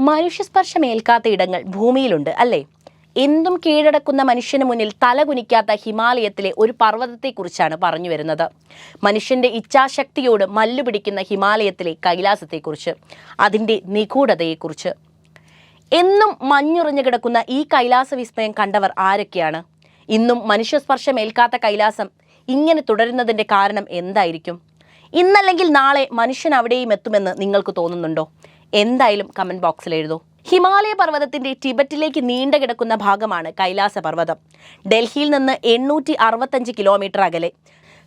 മനുഷ്യസ്പർശമേൽക്കാത്ത ഇടങ്ങൾ ഭൂമിയിലുണ്ട് അല്ലേ? എന്തും കീഴടക്കുന്ന മനുഷ്യന് മുന്നിൽ തലകുനിക്കാത്ത ഹിമാലയത്തിലെ ഒരു പർവതത്തെക്കുറിച്ചാണ് പറഞ്ഞു വരുന്നത്. മനുഷ്യന്റെ ഇച്ഛാശക്തിയോട് മല്ലുപിടിക്കുന്ന ഹിമാലയത്തിലെ കൈലാസത്തെക്കുറിച്ച് അതിന്റെ നിഗൂഢതയെക്കുറിച്ച്. എന്നും മഞ്ഞുറിഞ്ഞു കിടക്കുന്ന ഈ കൈലാസ വിസ്മയം കണ്ടവർ ആരൊക്കെയാണ്? ഇന്നും മനുഷ്യസ്പർശമേൽക്കാത്ത കൈലാസം ഇങ്ങനെ തുടരുന്നതിന്റെ കാരണം എന്തായിരിക്കും? ഇന്നല്ലെങ്കിൽ നാളെ മനുഷ്യൻ അവിടെയും എത്തുമെന്ന് നിങ്ങൾക്ക് തോന്നുന്നുണ്ടോ? എന്തായാലും കമന്റ് ബോക്സിൽ എഴുതൂ. ഹിമാലയ പർവതത്തിന്റെ ടിബറ്റിലേക്ക് നീണ്ടു കിടക്കുന്ന ഭാഗമാണ് കൈലാസ പർവതം. ഡൽഹിയിൽ നിന്ന് എണ്ണൂറ്റി അറുപത്തഞ്ച് കിലോമീറ്റർ അകലെ.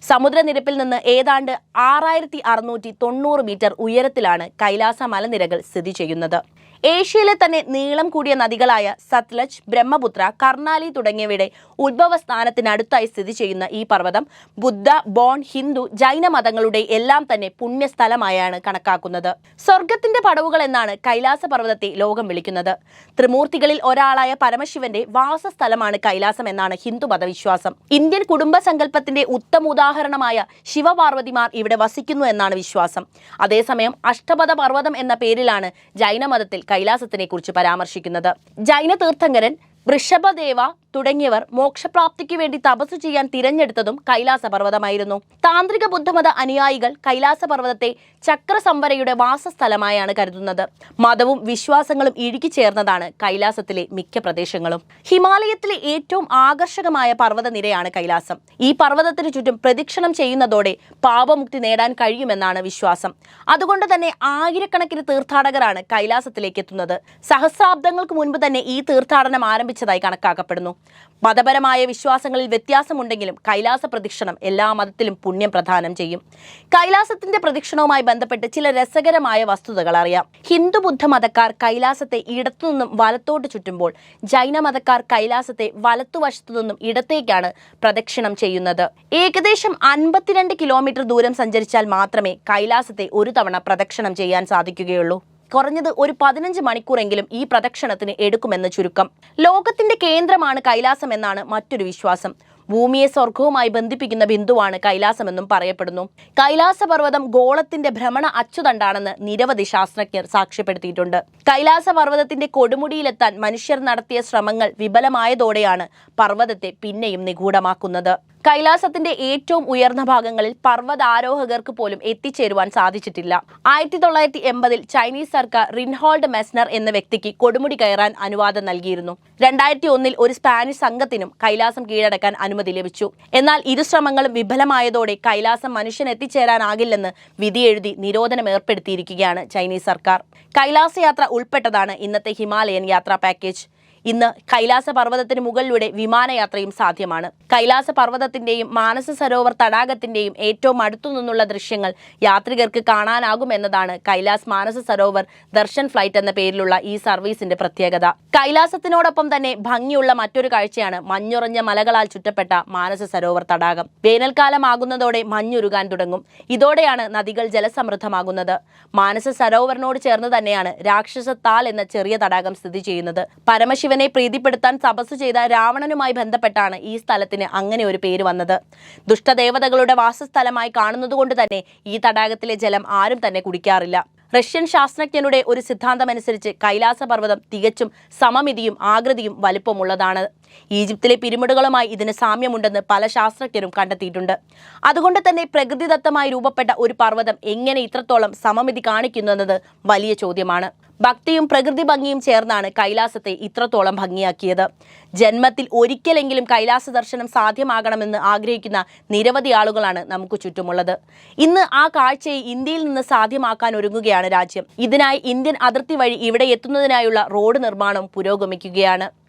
സമുദ്രനിരപ്പിൽ നിന്ന് ഏതാണ്ട് ആറായിരത്തി അറുന്നൂറ്റി തൊണ്ണൂറ് മീറ്റർ ഉയരത്തിലാണ് കൈലാസ മലനിരകൾ സ്ഥിതി ചെയ്യുന്നത്. ഏഷ്യയിലെ തന്നെ നീളം കൂടിയ നദികളായ സത്ലജ് ബ്രഹ്മപുത്ര കർണാലി തുടങ്ങിയവയുടെ ഉത്ഭവ സ്ഥാനത്തിനടുത്തായി സ്ഥിതി ചെയ്യുന്ന ഈ പർവതം ബുദ്ധ ബോൺ ഹിന്ദു ജൈന മതങ്ങളുടെ എല്ലാം തന്നെ പുണ്യസ്ഥലമായാണ് കണക്കാക്കുന്നത്. സ്വർഗത്തിന്റെ പടവുകൾ എന്നാണ് കൈലാസ പർവതത്തെ ലോകം വിളിക്കുന്നത്. ത്രിമൂർത്തികളിൽ ഒരാളായ പരമശിവന്റെ വാസസ്ഥലമാണ് കൈലാസം എന്നാണ് ഹിന്ദു മതവിശ്വാസം. ഇന്ത്യൻ കുടുംബ സങ്കല്പത്തിന്റെ ഉത്തമ ഉദാഹരണമായ ശിവപാർവതിമാർ ഇവിടെ വസിക്കുന്നു എന്നാണ് വിശ്വാസം. അതേസമയം അഷ്ടപദ പർവതം എന്ന പേരിലാണ് ജൈനമതത്തിൽ കൈലാസത്തിനെ കുറിച്ച് പരാമർശിക്കുന്നത്. ജൈന തീർത്ഥങ്കരൻ വൃഷഭദേവ തുടങ്ങിയവർ മോക്ഷപ്രാപ്തിക്ക് വേണ്ടി തപസ് ചെയ്യാൻ തിരഞ്ഞെടുത്തതും കൈലാസ പർവതമായിരുന്നു താന്ത്രിക ബുദ്ധമത അനുയായികൾ കൈലാസ പർവതത്തെ ചക്രസംവരയുടെ വാസസ്ഥലമായാണ് കരുതുന്നത്. മതവും വിശ്വാസങ്ങളും ഇഴുകി ചേർന്നതാണ് കൈലാസത്തിലെ മിക്ക പ്രദേശങ്ങളും. ഹിമാലയത്തിലെ ഏറ്റവും ആകർഷകമായ പർവതനിരയാണ് കൈലാസം. ഈ പർവതത്തിന് ചുറ്റും പ്രദക്ഷിണം ചെയ്യുന്നതോടെ പാപമുക്തി നേടാൻ കഴിയുമെന്നാണ് വിശ്വാസം. അതുകൊണ്ട് തന്നെ ആയിരക്കണക്കിന് തീർത്ഥാടകരാണ് കൈലാസത്തിലേക്ക് എത്തുന്നത്. സഹസ്രാബ്ദങ്ങൾക്ക് മുൻപ് തന്നെ ഈ തീർത്ഥാടനം ആരംഭിച്ചതായി കണക്കാക്കപ്പെടുന്നു. മതപരമായ വിശ്വാസങ്ങളിൽ വ്യത്യാസമുണ്ടെങ്കിലും കൈലാസ പ്രദക്ഷിണം എല്ലാ മതത്തിലും പുണ്യം പ്രദാനം ചെയ്യും. കൈലാസത്തിന്റെ പ്രദക്ഷിണവുമായി ബന്ധപ്പെട്ട് ചില രസകരമായ വസ്തുതകൾ അറിയാം. ഹിന്ദു ബുദ്ധ മതക്കാർ കൈലാസത്തെ ഇടത്തുനിന്നും വലത്തോട്ട് ചുറ്റുമ്പോൾ ജൈന മതക്കാർ കൈലാസത്തെ വലത്തുവശത്തു നിന്നും ഇടത്തേക്കാണ് പ്രദക്ഷിണം ചെയ്യുന്നത്. ഏകദേശം അൻപത്തിരണ്ട് കിലോമീറ്റർ ദൂരം സഞ്ചരിച്ചാൽ മാത്രമേ കൈലാസത്തെ ഒരു തവണ പ്രദക്ഷിണം ചെയ്യാൻ സാധിക്കുകയുള്ളൂ. കുറഞ്ഞത് ഒരു പതിനഞ്ച് മണിക്കൂറെങ്കിലും ഈ പ്രദക്ഷിണത്തിന് എടുക്കുമെന്ന് ചുരുക്കം. ലോകത്തിന്റെ കേന്ദ്രമാണ് കൈലാസം എന്നാണ് മറ്റൊരു വിശ്വാസം. ഭൂമിയെ സ്വർഗവുമായി ബന്ധിപ്പിക്കുന്ന ബിന്ദുവാണ് കൈലാസമെന്നും പറയപ്പെടുന്നു. കൈലാസ പർവതം ഗോളത്തിന്റെ ഭ്രമണ അച്ചുതണ്ടാണെന്ന് നിരവധി ശാസ്ത്രജ്ഞർ സാക്ഷ്യപ്പെടുത്തിയിട്ടുണ്ട്. കൈലാസ പർവതത്തിന്റെ കൊടുമുടിയിലെത്താൻ മനുഷ്യർ നടത്തിയ ശ്രമങ്ങൾ വിഫലമായതോടെയാണ് പർവതത്തെ പിന്നെയും നിഗൂഢമാക്കുന്നത്. കൈലാസത്തിന്റെ ഏറ്റവും ഉയർന്ന ഭാഗങ്ങളിൽ പർവതാരോഹകർക്ക് പോലും എത്തിച്ചേരുവാൻ സാധിച്ചിട്ടില്ല. ആയിരത്തി തൊള്ളായിരത്തി എൺപതിൽ ചൈനീസ് സർക്കാർ റിൻഹോൾഡ് മെസ്നർ എന്ന വ്യക്തിക്ക് കൊടുമുടി കയറാൻ അനുവാദം നൽകിയിരുന്നു. രണ്ടായിരത്തി ഒന്നിൽ ഒരു സ്പാനിഷ് സംഘത്തിനും കൈലാസം കീഴടക്കാൻ അനുമതി ലഭിച്ചു. എന്നാൽ ഇരു ശ്രമങ്ങളും വിഫലമായതോടെ കൈലാസം മനുഷ്യൻ എത്തിച്ചേരാനാകില്ലെന്ന് വിധിയെഴുതി നിരോധനം ഏർപ്പെടുത്തിയിരിക്കുകയാണ് ചൈനീസ് സർക്കാർ. കൈലാസയാത്ര ഉൾപ്പെട്ടതാണ് ഇന്നത്തെ ഹിമാലയൻ യാത്രാ പാക്കേജ്. ഇന്ന് കൈലാസ പർവതത്തിന് മുകളിലൂടെ വിമാനയാത്രയും സാധ്യമാണ്. കൈലാസ പർവതത്തിന്റെയും മാനസ സരോവർ തടാകത്തിന്റെയും ഏറ്റവും അടുത്തു നിന്നുള്ള ദൃശ്യങ്ങൾ യാത്രികർക്ക് കാണാനാകുമെന്നതാണ് കൈലാസ് മാനസ സരോവർ ദർശൻ ഫ്ലൈറ്റ് എന്ന പേരിലുള്ള ഈ സർവീസിന്റെ പ്രത്യേകത. കൈലാസത്തിനോടൊപ്പം തന്നെ ഭംഗിയുള്ള മറ്റൊരു കാഴ്ചയാണ് മഞ്ഞുറഞ്ഞ മലകളാൽ ചുറ്റപ്പെട്ട മാനസ സരോവർ തടാകം. വേനൽക്കാലമാകുന്നതോടെ മഞ്ഞുരുകാൻ തുടങ്ങും. ഇതോടെയാണ് നദികൾ ജലസമൃദ്ധമാകുന്നത്. മാനസ സരോവറിനോട് ചേർന്ന് തന്നെയാണ് രാക്ഷസ താൽ എന്ന ചെറിയ തടാകം സ്ഥിതി ചെയ്യുന്നത്. പരമശിവ ശിവനെ പ്രീതിപ്പെടുത്താൻ തപസ് ചെയ്ത രാവണനുമായി ബന്ധപ്പെട്ടാണ് ഈ സ്ഥലത്തിന് അങ്ങനെ ഒരു പേര് വന്നത്. ദുഷ്ടദേവതകളുടെ വാസസ്ഥലമായി കാണുന്നതുകൊണ്ട് തന്നെ ഈ തടാകത്തിലെ ജലം ആരും തന്നെ കുടിക്കാറില്ല. റഷ്യൻ ശാസ്ത്രജ്ഞരുടെ ഒരു സിദ്ധാന്തമനുസരിച്ച് കൈലാസ പർവതം തികച്ചും സമമിതിയും ആകൃതിയും വലുപ്പമുള്ളതാണ്. ഈജിപ്തിലെ പിരമിഡുകളുമായി ഇതിന് സാമ്യമുണ്ടെന്ന് പല ശാസ്ത്രജ്ഞരും കണ്ടെത്തിയിട്ടുണ്ട്. അതുകൊണ്ട് തന്നെ പ്രകൃതിദത്തമായി രൂപപ്പെട്ട ഒരു പർവതം എങ്ങനെ ഇത്രത്തോളം സമമിതി കാണിക്കുന്നു എന്നത് വലിയ ചോദ്യമാണ്. ഭക്തിയും പ്രകൃതി ഭംഗിയും ചേർന്നാണ് കൈലാസത്തെ ഇത്രത്തോളം ഭംഗിയാക്കിയത്. ജന്മത്തിൽ ഒരിക്കലെങ്കിലും കൈലാസ ദർശനം സാധ്യമാകണമെന്ന് ആഗ്രഹിക്കുന്ന നിരവധി ആളുകളാണ് നമുക്ക് ചുറ്റുമുള്ളത്. ഇന്ന് ആ കാഴ്ചയെ ഇന്ത്യയിൽ നിന്ന് സാധ്യമാക്കാൻ ഒരുങ്ങുകയാണ് രാജ്യം. ഇതിനായി ഇന്ത്യൻ അതിർത്തി വഴി ഇവിടെ എത്തുന്നതിനായുള്ള റോഡ് നിർമ്മാണം പുരോഗമിക്കുകയാണ്.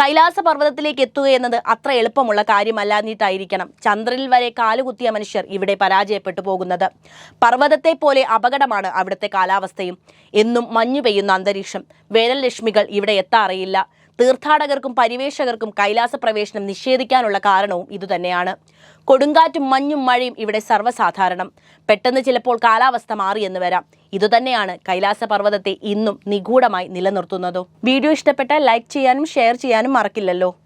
കൈലാസ പർവതത്തിലേക്ക് എത്തുക എന്നത് അത്ര എളുപ്പമുള്ള കാര്യമല്ലാഞ്ഞിട്ടായിരിക്കണം ചന്ദ്രനിൽ വരെ കാലുകുത്തിയ മനുഷ്യർ ഇവിടെ പരാജയപ്പെട്ടു പോകുന്നത്. പർവതത്തെ പോലെ അപകടമാണ് അവിടുത്തെ കാലാവസ്ഥയും. എന്നും മഞ്ഞു പെയ്യുന്ന അന്തരീക്ഷം. വേനൽ ലക്ഷ്മികൾ ഇവിടെ എത്താറിയില്ല. തീർത്ഥാടകർക്കും പരിവേഷകർക്കും കൈലാസ പ്രവേശനം നിഷേധിക്കാനുള്ള കാരണവും ഇതുതന്നെയാണ്. കൊടുങ്കാറ്റും മഞ്ഞും മഴയും ഇവിടെ സർവസാധാരണം. പെട്ടെന്ന് ചിലപ്പോൾ കാലാവസ്ഥ മാറിയെന്ന് വരാം. ഇതുതന്നെയാണ് കൈലാസ പർവതത്തെ ഇന്നും നിഗൂഢമായി നിലനിർത്തുന്നത്. വീഡിയോ ഇഷ്ടപ്പെട്ടാൽ ലൈക്ക് ചെയ്യാനും ഷെയർ ചെയ്യാനും മറക്കില്ലല്ലോ.